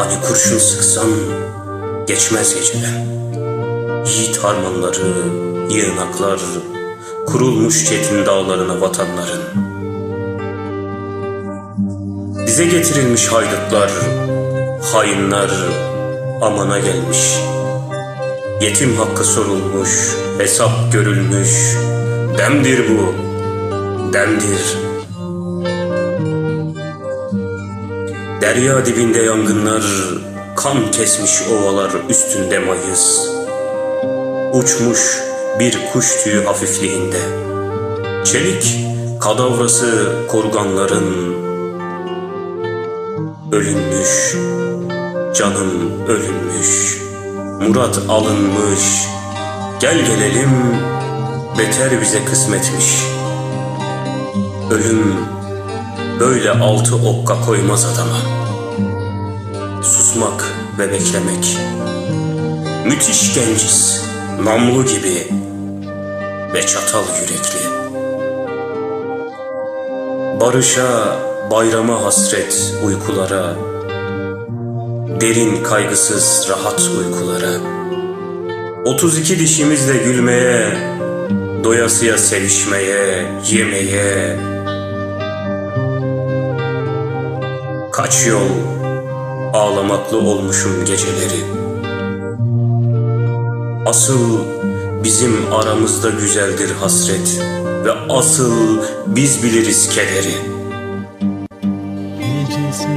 Hani kurşun sıksam geçmez geceden. Yiğit harmanları, yığınaklar, kurulmuş çetin dağlarına vatanların. Bize getirilmiş haydutlar, hainler amana gelmiş. Yetim hakkı sorulmuş, hesap görülmüş. Demdir bu, demdir. Derya dibinde yangınlar, kan kesmiş ovalar üstünde mayıs. Uçmuş bir kuş tüyü hafifliğinde. Çelik kadavrası korganların ölünmüş, canım ölünmüş, murat alınmış. Gel gelelim, beter bize kısmetmiş. Ölüm böyle altı okka koymaz adama. Susmak ve beklemek. Müthiş genciz, namlu gibi ve çatal yürekli. Barışa, bayrama hasret uykulara, derin kaygısız rahat uykulara. 32 dişimizle gülmeye, doyasıya sevişmeye, yemeye. Kaç yol ağlamaklı olmuşum geceleri. Asıl bizim aramızda güzeldir hasret ve asıl biz biliriz kederi. Gecesi